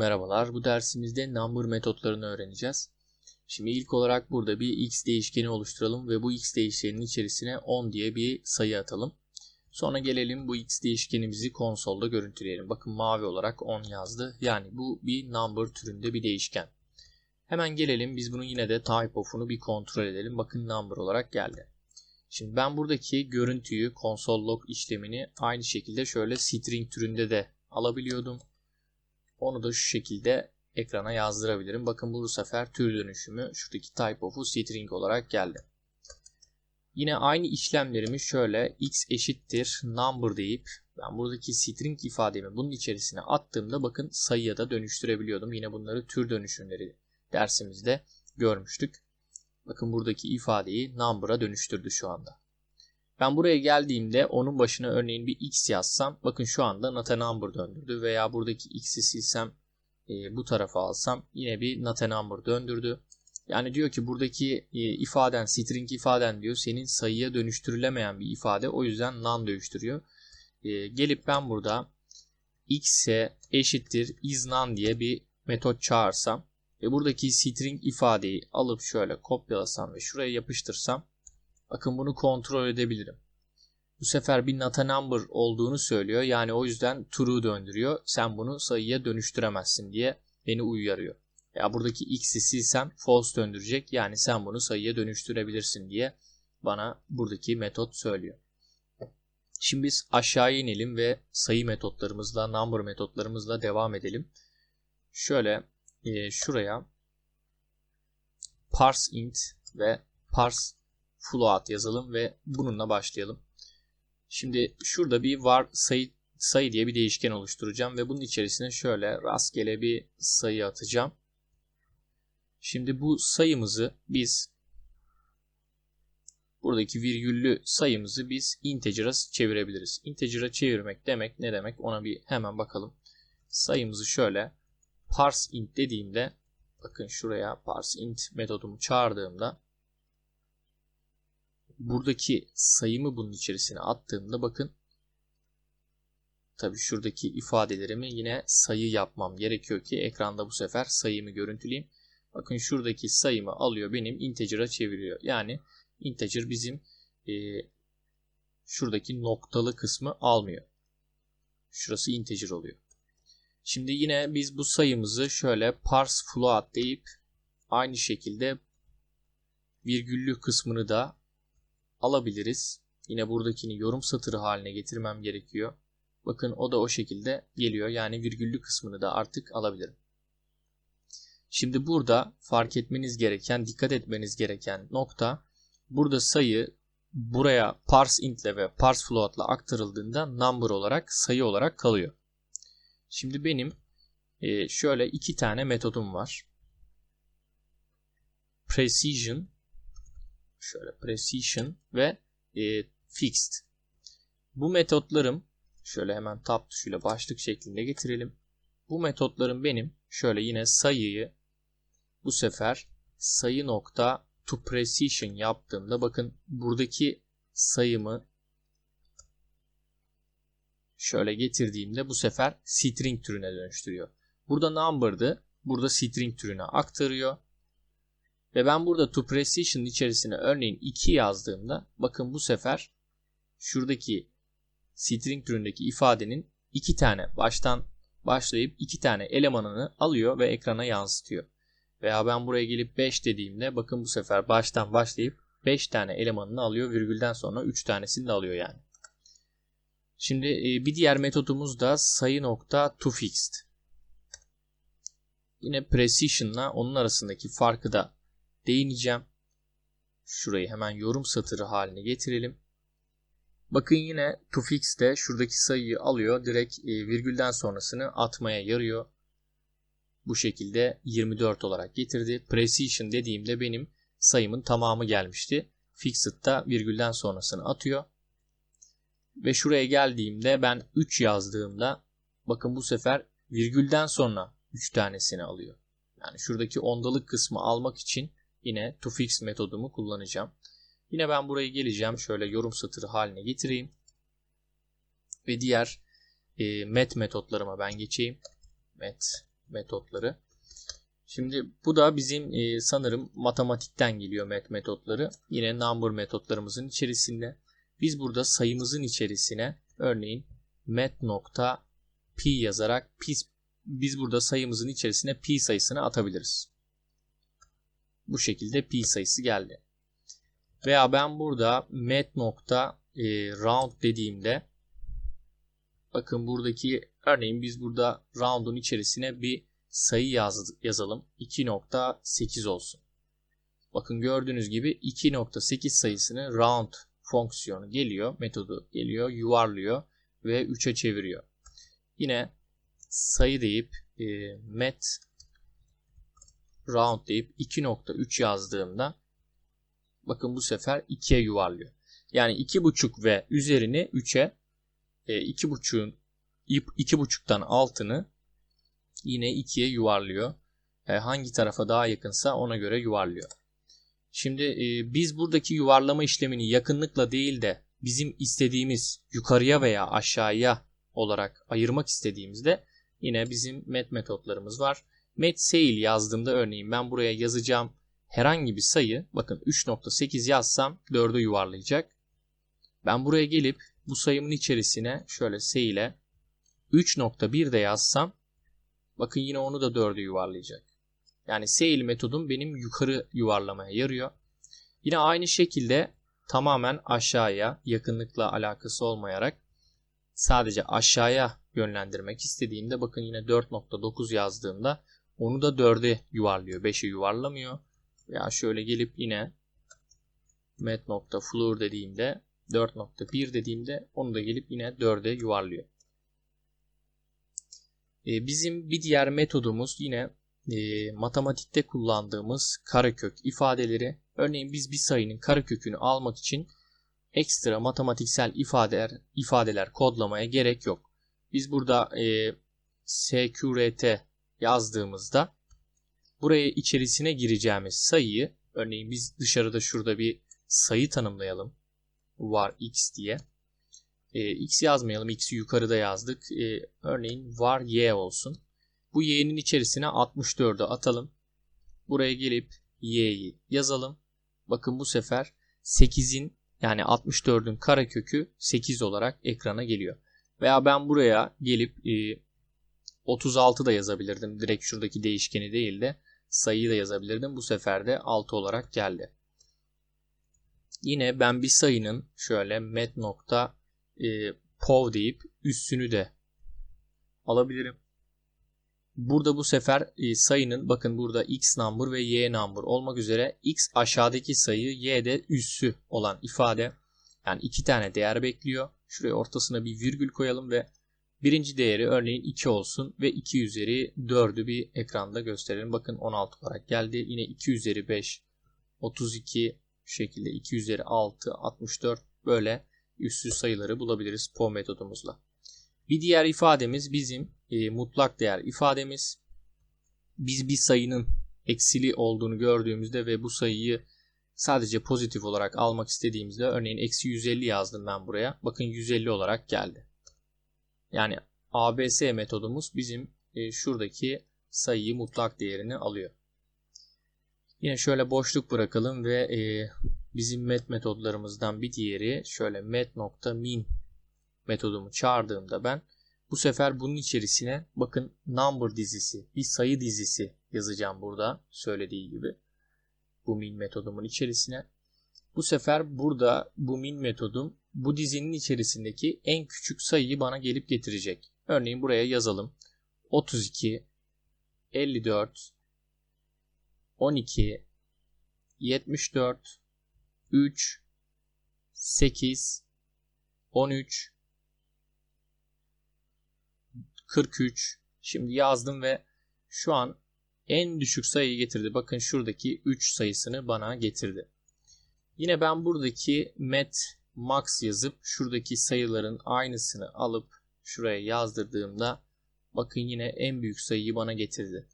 Merhabalar. Bu dersimizde number metotlarını öğreneceğiz. Şimdi ilk olarak burada bir x değişkeni oluşturalım ve bu x değişkeninin içerisine 10 diye bir sayı atalım. Sonra gelelim bu x değişkenimizi konsolda görüntüleyelim. Bakın mavi olarak 10 yazdı. Yani bu bir number türünde bir değişken. Hemen gelelim biz bunun yine de type of'unu bir kontrol edelim. Bakın number olarak geldi. Şimdi ben buradaki görüntüyü console log işlemini aynı şekilde şöyle string türünde de alabiliyordum. Onu da şu şekilde ekrana yazdırabilirim. Bakın bu sefer tür dönüşümü şuradaki type of'u string olarak geldi. Yine aynı işlemlerimi şöyle x eşittir number deyip ben buradaki string ifademi bunun içerisine attığımda bakın sayıya da dönüştürebiliyordum. Yine bunları tür dönüşümleri dersimizde görmüştük. Bakın buradaki ifadeyi number'a dönüştürdü şu anda. Ben buraya geldiğimde onun başına örneğin bir x yazsam bakın şu anda number döndürdü veya buradaki x'i silsem e, bu tarafa alsam yine bir number döndürdü. Yani diyor ki buradaki e, ifaden string ifaden diyor senin sayıya dönüştürülemeyen bir ifade o yüzden non dönüştürüyor. E, gelip ben burada x'e eşittir is none diye bir metot çağırsam ve buradaki string ifadeyi alıp şöyle kopyalasam ve şuraya yapıştırsam bakın bunu kontrol edebilirim. Bu sefer bir not a number olduğunu söylüyor. Yani o yüzden true döndürüyor. Sen bunu sayıya dönüştüremezsin diye beni uyarıyor. Ya buradaki x'i silsem false döndürecek. Yani sen bunu sayıya dönüştürebilirsin diye bana buradaki metot söylüyor. Şimdi biz aşağıya inelim ve sayı metotlarımızla, number metotlarımızla devam edelim. Şöyle e, şuraya parse int ve parse float yazalım ve bununla başlayalım. Şimdi şurada bir var sayı sayı diye bir değişken oluşturacağım ve bunun içerisine şöyle rastgele bir sayı atacağım. Şimdi bu sayımızı biz buradaki virgüllü sayımızı biz integer'a çevirebiliriz. Integer'a çevirmek demek ne demek ona bir hemen bakalım. Sayımızı şöyle parse int dediğimde bakın şuraya parse int metodumu çağırdığımda buradaki sayımı bunun içerisine attığımda bakın tabi şuradaki ifadelerimi yine sayı yapmam gerekiyor ki ekranda bu sefer sayımı görüntüleyeyim. Bakın şuradaki sayımı alıyor benim integer'a çeviriyor. Yani integer bizim e, şuradaki noktalı kısmı almıyor. Şurası integer oluyor. Şimdi yine biz bu sayımızı şöyle parse float deyip aynı şekilde virgüllü kısmını da alabiliriz. Yine buradakini yorum satırı haline getirmem gerekiyor. Bakın o da o şekilde geliyor. Yani virgüllü kısmını da artık alabilirim. Şimdi burada fark etmeniz gereken, dikkat etmeniz gereken nokta burada sayı buraya parse int ile ve parse float ile aktarıldığında number olarak sayı olarak kalıyor. Şimdi benim e, şöyle iki tane metodum var. Precision şöyle precision ve e, fixed. Bu metotlarım şöyle hemen tab tuşuyla başlık şeklinde getirelim. Bu metotlarım benim şöyle yine sayıyı bu sefer sayı nokta to precision yaptığımda bakın buradaki sayımı şöyle getirdiğimde bu sefer string türüne dönüştürüyor. Burada number'dı. Burada string türüne aktarıyor. Ve ben burada to precision içerisine örneğin 2 yazdığımda bakın bu sefer şuradaki string türündeki ifadenin iki tane baştan başlayıp iki tane elemanını alıyor ve ekrana yansıtıyor. Veya ben buraya gelip 5 dediğimde bakın bu sefer baştan başlayıp 5 tane elemanını alıyor virgülden sonra 3 tanesini de alıyor yani. Şimdi e, bir diğer metodumuz da sayı nokta to fixed. Yine precision'la onun arasındaki farkı da değineceğim. Şurayı hemen yorum satırı haline getirelim. Bakın yine to fix de şuradaki sayıyı alıyor. Direkt e, virgülden sonrasını atmaya yarıyor. Bu şekilde 24 olarak getirdi. Precision dediğimde benim sayımın tamamı gelmişti. Fixed da virgülden sonrasını atıyor. Ve şuraya geldiğimde ben 3 yazdığımda bakın bu sefer virgülden sonra 3 tanesini alıyor. Yani şuradaki ondalık kısmı almak için yine toFix metodumu kullanacağım. Yine ben buraya geleceğim. Şöyle yorum satırı haline getireyim. Ve diğer e, met metotlarıma ben geçeyim. Met metotları. Şimdi bu da bizim e, sanırım matematikten geliyor met metotları. Yine number metotlarımızın içerisinde. Biz burada sayımızın içerisine örneğin met nokta pi yazarak pi, biz burada sayımızın içerisine pi sayısını atabiliriz. Bu şekilde pi sayısı geldi. Veya ben burada met nokta e, round dediğimde bakın buradaki örneğin biz burada round'un içerisine bir sayı yaz, yazalım. 2.8 olsun. Bakın gördüğünüz gibi 2.8 sayısını round fonksiyonu geliyor, metodu geliyor, yuvarlıyor ve 3'e çeviriyor. Yine sayı deyip e, met round deyip 2.3 yazdığımda bakın bu sefer 2'ye yuvarlıyor. Yani 2.5 ve üzerini 3'e e, 2.5'un 2.5'tan altını yine 2'ye yuvarlıyor. E, hangi tarafa daha yakınsa ona göre yuvarlıyor. Şimdi e, biz buradaki yuvarlama işlemini yakınlıkla değil de bizim istediğimiz yukarıya veya aşağıya olarak ayırmak istediğimizde yine bizim met metotlarımız var. Met sail yazdığımda örneğin ben buraya yazacağım herhangi bir sayı bakın 3.8 yazsam 4'e yuvarlayacak. Ben buraya gelip bu sayımın içerisine şöyle sail'e 3.1 de yazsam bakın yine onu da 4'e yuvarlayacak. Yani sail metodum benim yukarı yuvarlamaya yarıyor. Yine aynı şekilde tamamen aşağıya yakınlıkla alakası olmayarak sadece aşağıya yönlendirmek istediğimde bakın yine 4.9 yazdığımda onu da 4'e yuvarlıyor. 5'e yuvarlamıyor. Ya şöyle gelip yine met.floor dediğimde 4.1 dediğimde onu da gelip yine 4'e yuvarlıyor. Ee, bizim bir diğer metodumuz yine e, matematikte kullandığımız karekök ifadeleri. Örneğin biz bir sayının karekökünü almak için ekstra matematiksel ifadeler, ifadeler kodlamaya gerek yok. Biz burada e, SQRT yazdığımızda buraya içerisine gireceğimiz sayıyı örneğin biz dışarıda şurada bir sayı tanımlayalım var x diye. E, x yazmayalım x'i yukarıda yazdık. E, örneğin var y olsun. Bu y'nin içerisine 64'ü atalım. Buraya gelip y'yi yazalım. Bakın bu sefer 8'in yani 64'ün karekökü 8 olarak ekrana geliyor. Veya ben buraya gelip e, 36 da yazabilirdim. Direkt şuradaki değişkeni değil de sayıyı da yazabilirdim. Bu sefer de 6 olarak geldi. Yine ben bir sayının şöyle met nokta e, pov deyip üstünü de alabilirim. Burada bu sefer e, sayının bakın burada x number ve y number olmak üzere x aşağıdaki sayı y de üssü olan ifade. Yani iki tane değer bekliyor. Şuraya ortasına bir virgül koyalım ve birinci değeri örneğin 2 olsun ve 2 üzeri 4'ü bir ekranda gösterelim. Bakın 16 olarak geldi. Yine 2 üzeri 5, 32 şu şekilde 2 üzeri 6, 64 böyle üssü sayıları bulabiliriz POV metodumuzla. Bir diğer ifademiz bizim e, mutlak değer ifademiz. Biz bir sayının eksili olduğunu gördüğümüzde ve bu sayıyı sadece pozitif olarak almak istediğimizde örneğin eksi 150 yazdım ben buraya. Bakın 150 olarak geldi. Yani ABS metodumuz bizim e, şuradaki sayıyı mutlak değerini alıyor. Yine şöyle boşluk bırakalım ve e, bizim met metodlarımızdan bir diğeri şöyle met.min metodumu çağırdığımda ben bu sefer bunun içerisine bakın number dizisi, bir sayı dizisi yazacağım burada söylediği gibi. Bu min metodumun içerisine. Bu sefer burada bu min metodum bu dizinin içerisindeki en küçük sayıyı bana gelip getirecek. Örneğin buraya yazalım. 32, 54, 12, 74, 3, 8, 13, 43. Şimdi yazdım ve şu an en düşük sayıyı getirdi. Bakın şuradaki 3 sayısını bana getirdi. Yine ben buradaki met max yazıp şuradaki sayıların aynısını alıp şuraya yazdırdığımda bakın yine en büyük sayıyı bana getirdi.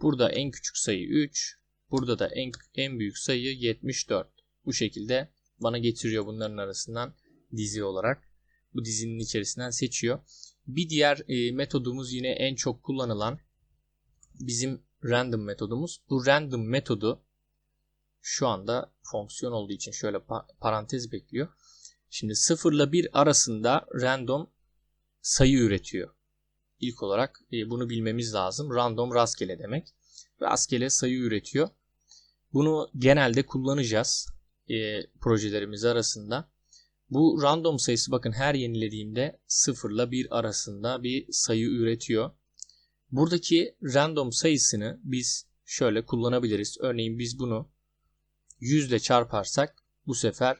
Burada en küçük sayı 3, burada da en, en büyük sayı 74. Bu şekilde bana getiriyor bunların arasından dizi olarak. Bu dizinin içerisinden seçiyor. Bir diğer e, metodumuz yine en çok kullanılan bizim random metodumuz. Bu random metodu şu anda fonksiyon olduğu için şöyle pa- parantez bekliyor. Şimdi 0 ile 1 arasında random sayı üretiyor. İlk olarak e, bunu bilmemiz lazım. Random rastgele demek. Rastgele sayı üretiyor. Bunu genelde kullanacağız e, projelerimiz arasında. Bu random sayısı bakın her yenilediğimde 0 ile 1 arasında bir sayı üretiyor. Buradaki random sayısını biz şöyle kullanabiliriz. Örneğin biz bunu 100 ile çarparsak bu sefer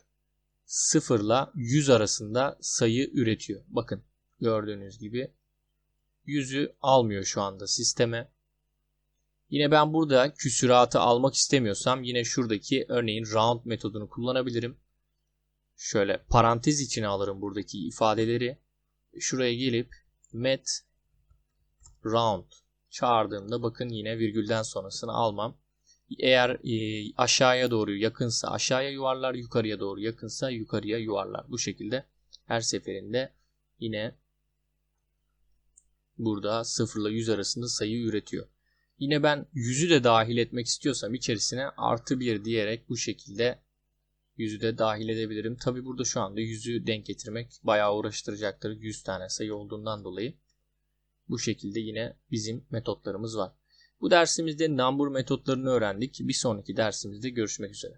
0 ile 100 arasında sayı üretiyor. Bakın gördüğünüz gibi 100'ü almıyor şu anda sisteme. Yine ben burada küsuratı almak istemiyorsam yine şuradaki örneğin round metodunu kullanabilirim. Şöyle parantez içine alırım buradaki ifadeleri. Şuraya gelip met round çağırdığımda bakın yine virgülden sonrasını almam. Eğer e, aşağıya doğru yakınsa aşağıya yuvarlar, yukarıya doğru yakınsa yukarıya yuvarlar. Bu şekilde her seferinde yine burada 0 ile 100 arasında sayı üretiyor. Yine ben 100'ü de dahil etmek istiyorsam içerisine artı 1 diyerek bu şekilde 100'ü de dahil edebilirim. Tabi burada şu anda 100'ü denk getirmek bayağı uğraştıracaktır. 100 tane sayı olduğundan dolayı. Bu şekilde yine bizim metotlarımız var. Bu dersimizde number metotlarını öğrendik. Bir sonraki dersimizde görüşmek üzere.